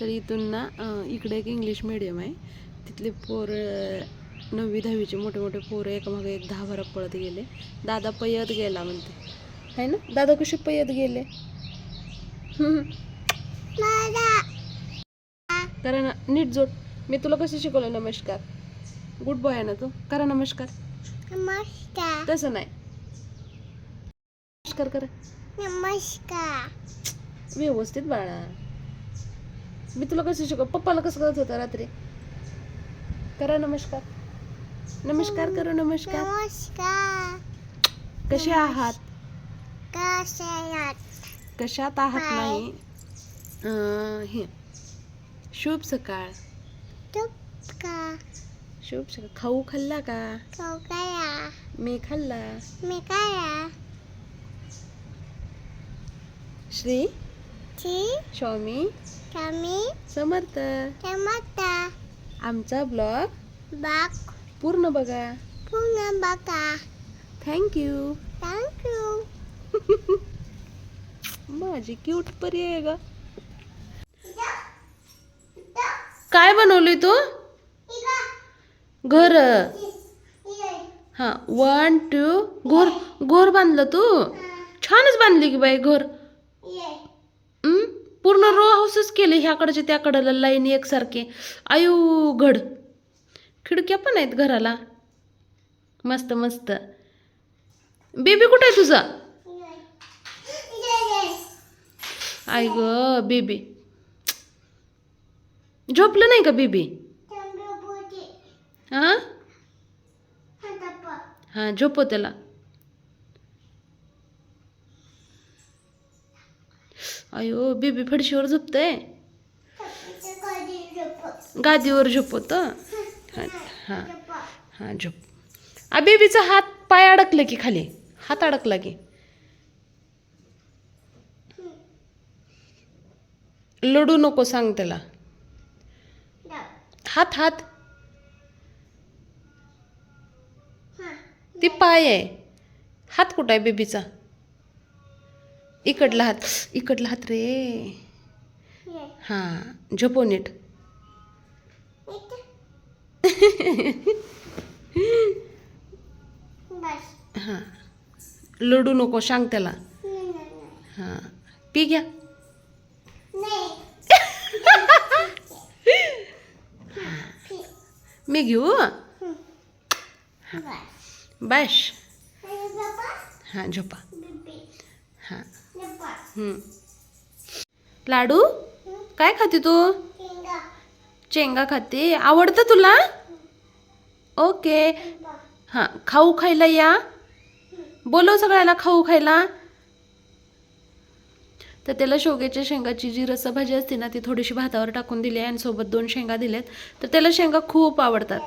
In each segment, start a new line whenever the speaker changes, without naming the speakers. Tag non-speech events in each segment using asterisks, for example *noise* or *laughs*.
तर इथून ना इकडे एक इंग्लिश मिडियम आहे. तिथले पोरं नववी दहावीचे मोठे मोठे पोरं एकामागे एक दहा बारा पळत गेले. दादा पयत गेला म्हणते. आहे ना? दादा कसे पयत गेले? करा ना नीट जोड. मी तुला कसं शिकवलं नमस्कार? गुड बॉय आहे ना तू? करा नमस्कार.
नमस्कार.
तसं नाही. नमस्कार करा.
नमस्कार.
व्यवस्थित बाळा. मी तुला कसं शिकव पप्पाला कसं करत होता रात्री? करा नमस्कार. नमस्कार करा नमस्कार.
नमस्कार.
कसे आहात?
कसे आहात?
कशात आहात?
Hi.
नाही. अं, हे. शुभ सकाळ. शुभ सकाळ. खाऊ खाल्ला का? मी खाल्ला.
मी काय
श्री? स्वामी
कमी
समर्थ.
टमाटा
आमचा ब्लॉग
बाग
पूर्ण बघा.
पुन्हा बघा.
थँक्यू
थँक्यू *laughs*
माझी क्यूट परी आहे ग. काय बनवली तू? घर. हा वन टू घोर घोर बांधलं तू? छानच बांधली की बाई घर? पूर्ण रो हाऊसच केले ह्याकडचे त्याकडं लाईन एकसारखे. आयु घड. खिडक्या पण आहेत घराला. मस्त मस्त. बेबी कुठे आहे तुझा? आय ग बेबी झोपलं नाही का बेबी हा हा झोपव त्याला. अयो बेबी फडशीवर झोपतंय? गादीवर झोपवत हा हा हा झोप. आ बेबीचा हात पाय अडकलं की खाली? हात अडकला की? लढू नको सांग त्याला. हात हात. ती पाय आहे. हात कुठं आहे बेबीचा? इकडला हात इकडला हात रे. हां झोपो नीट.
बस
हां. लढू नको सांग त्याला. हां. पी घ्या.
नाही
मी घेऊ?
बस
हां. झोपा
बेबी
हां
बस
हं. लाडू? काय खाते तू? चेंगा खाते. आवडतं तुला? ओके. हां खाऊ खायला या. बोलव सगळ्याला खाऊ खायला. तर त्याला शेवग्याच्या शेंगाची जी रसभाजी असते ना ती थोडीशी भातावर टाकून दिली आहे आणि सोबत दोन शेंगा दिल्यात तर त्याला शेंगा खूप आवडतात.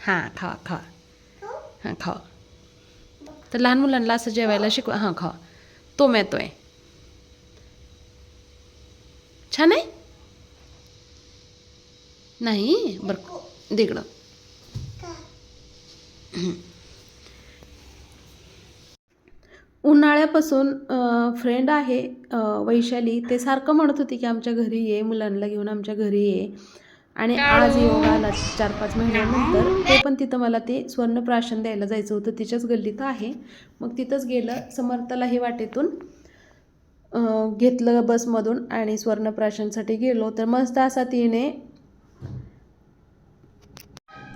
हां खावा खावा. हां खावा. तर लहान मुलांना असं जेवायला शिकवा हां खा. तो मिळतोय छान आहे? नाही? बरं दिगडं. उन्हाळ्यापासून फ्रेंड आहे वैशाली. ते सारखं म्हणत होती की आमच्या घरी ये मुलांना घेऊन आमच्या घरी ये. आणि आज योग आला चार पाच महिन्यानंतर ते पण तिथं मला ते स्वर्णप्राशन द्यायला जायचं होतं. तिच्याच गल्लीत आहे. मग तिथंच गेलं समर्थालाही वाटेतून घेतलं बसमधून आणि स्वर्णप्राशनसाठी गेलो. तर मस्त असा तिने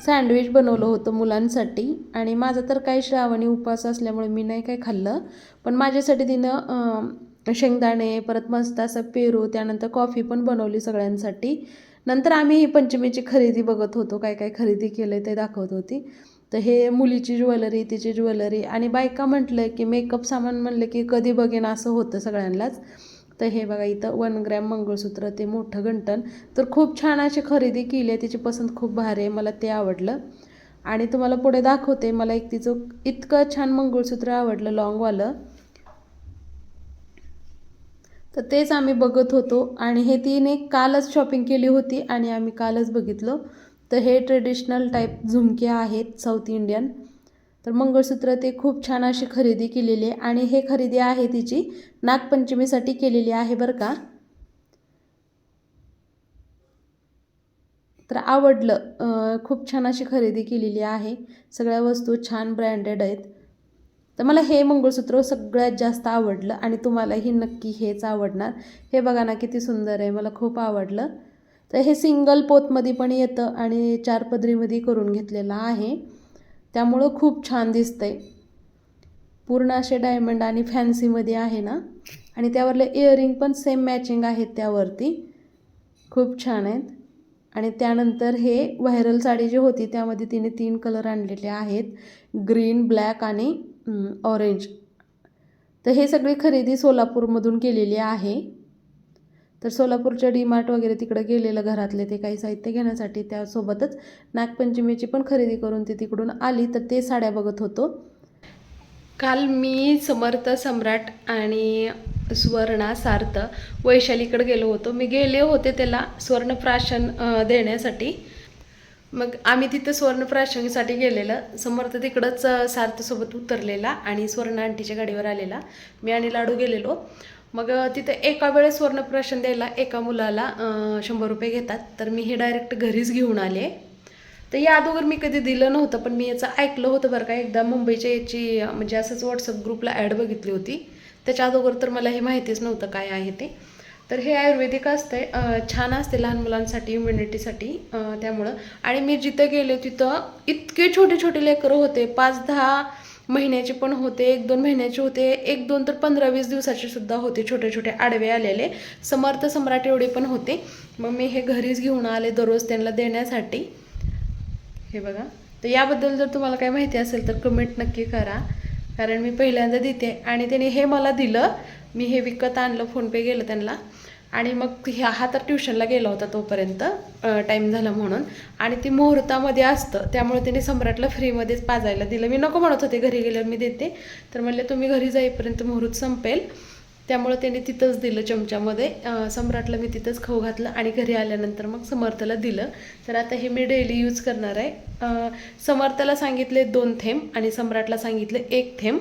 सँडविच बनवलं होतं मुलांसाठी. आणि माझा तर काही श्रावणी उपवास असल्यामुळे मी नाही काही खाल्लं. पण माझ्यासाठी तिनं शेंगदाणे परत मस्त असं पेरू त्यानंतर कॉफी पण बनवली सगळ्यांसाठी. नंतर आम्ही ही पंचमीची खरेदी बघत होतो काय काय खरेदी केलं आहे ते दाखवत होती. तर हे मुलीची ज्वेलरी तिची ज्वेलरी आणि बायका म्हटलं की मेकअप सामान म्हणलं की कधी बघेन असं होतं सगळ्यांनाच. तर हे बघा इथं वन ग्रॅम मंगळसूत्र ते मोठं गंटन तर खूप छान अशी खरेदी केली आहे तिची पसंत खूप भारी आहे मला ते आवडलं. आणि तुम्हाला पुढे दाखवते मला एक तिचं इतकं छान मंगळसूत्र आवडलं लॉंगवालं तर तेच आम्ही बघत होतो. आणि हे तिने कालच शॉपिंग केली होती आणि आम्ही कालच बघितलं. तर हे ट्रेडिशनल टाईप झुमके आहेत साऊथ इंडियन तर मंगळसूत्र ते खूप छान अशी खरेदी केलेली आहे. आणि हे खरेदी आहे तिची नागपंचमीसाठी केलेली आहे बरं का. तर आवडलं. खूप छान अशी खरेदी केलेली आहे. सगळ्या वस्तू छान ब्रँडेड आहेत. तर मला हे मंगळसूत्र सगळ्यात जास्त आवडलं आणि तुम्हालाही नक्की हेच आवडणार. हे बघा ना किती सुंदर आहे. मला खूप आवडलं. तर हे सिंगल पोतमध्ये पण येतं आणि चार पदरीमध्ये करून घेतलेलं आहे. त्यामुळं खूप छान दिसतंय. पूर्ण असे डायमंड आणि फॅन्सीमध्ये आहे ना. आणि त्यावरले इयरिंग पण सेम मॅचिंग आहेत त्यावरती. खूप छान आहेत. आणि त्यानंतर हे व्हायरल साडी जी होती त्यामध्ये तिने तीन कलर आणलेले आहेत. ग्रीन ब्लॅक आणि ऑरेंज तर हे सगळी खरेदी सोलापूरमधून केलेली आहे. तर सोलापूरच्या डीमार्ट वगैरे तिकडं गेलेलं घरातले ते काही साहित्य घेण्यासाठी त्यासोबतच नागपंचमीची पण खरेदी करून ती तिकडून आली तर ते साड्या बघत होतो. काल मी समर्थ सम्राट आणि सुवर्णा सार्थ वैशालीकडे गेलो होतो. मी गेले होते त्याला स्वर्णप्राशन प्राशन देण्यासाठी. मग आम्ही तिथं स्वर्णप्राशनसाठी गेलेलं. समर्थ तिकडंच सार्थसोबत उतरलेला आणि स्वर्ण आंटीच्या गाडीवर आलेला. मी आणि लाडू गेलेलो. मग तिथं एका वेळेस स्वर्णप्राशन द्यायला एका मुलाला शंभर रुपये घेतात. तर मी हे डायरेक्ट घरीच घेऊन आले. तर या अगोदर मी कधी दिलं नव्हतं पण मी याचं ऐकलं होतं बरं का. एकदा मुंबईच्या याची म्हणजे असंच व्हॉट्सअप ग्रुपला ॲड बघितली होती. त्याच्या अगोदर तर मला हे माहितीच नव्हतं काय आहे ते. तर हे आयुर्वेदिक असतं आहे छान असते लहान मुलांसाठी इम्युनिटीसाठी त्यामुळं. आणि मी जिथं गेले तिथं इतके छोटे छोटे लेकरं होते. पाच दहा महिन्याचे पण होते एक दोन महिन्याचे होते एक दोन तर पंधरा वीस दिवसाचे सुद्धा होते छोटे छोटे आडवे आलेले. समर्थ सम्राट एवढे पण होते. मग मी हे घरीच घेऊन आले दररोज त्यांना देण्यासाठी. हे बघा. तर याबद्दल जर तुम्हाला काही माहिती असेल तर कमेंट नक्की करा. कारण मी पहिल्यांदा देते. आणि त्याने हे मला दिलं. मी हे विकत आणलं फोनपे गेलं त्यांना. आणि मग ह्या हा तर ट्युशनला गेला होता तोपर्यंत टाईम झाला म्हणून. आणि ती मुहूर्तामध्ये असतं त्यामुळे त्याने सम्राटला फ्रीमध्येच पाजायला दिलं. मी नको म्हणत होते घरी गेल्यावर मी देते. तर म्हणले तुम्ही घरी जाईपर्यंत मुहूर्त संपेल. त्यामुळे त्याने तिथंच दिलं चमच्यामध्ये. सम्राटला मी तिथंच खाऊ घातलं आणि घरी आल्यानंतर मग समर्थला दिलं. तर आता हे मी डेली यूज करणार आहे. समर्थला सांगितले दोन थेंब आणि सम्राटला सांगितले एक थेंब.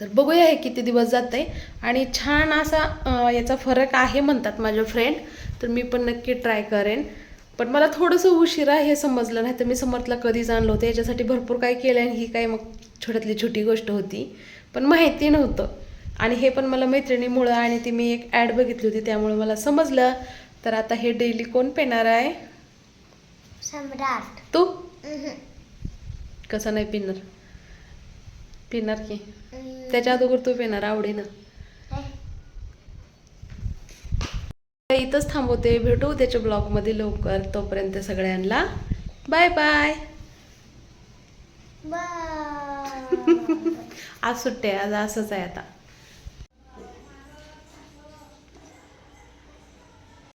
तर बघूया हे किती दिवस जात आहे आणि छान असा याचा फरक आहे म्हणतात माझे फ्रेंड तर मी पण नक्की ट्राय करेन. पण मला थोडंसं उशिरा हे समजलं नाही तर मी समर्थला कधीच आणलं होतं. याच्यासाठी भरपूर काय केलं आणि ही काय मग छोट्यातली छोटी गोष्ट होती. पण माहिती नव्हतं. आणि हे पण मला मैत्रिणीमुळं आणि ती मी एक ॲड बघितली होती त्यामुळे मला समजलं. तर आता हे डेली कोण पेणार आहे?
सम्राट.
तू. कसं नाही पिणार? पिणार की. त्याच्या अगोदर तू पिणार आवडीनं इथंच थांबवते. भेटू त्याच्या ब्लॉगमध्ये लवकर. तोपर्यंत सगळ्यांना बाय बाय. *laughs* आज सुट्टी आज असंच आहे आता.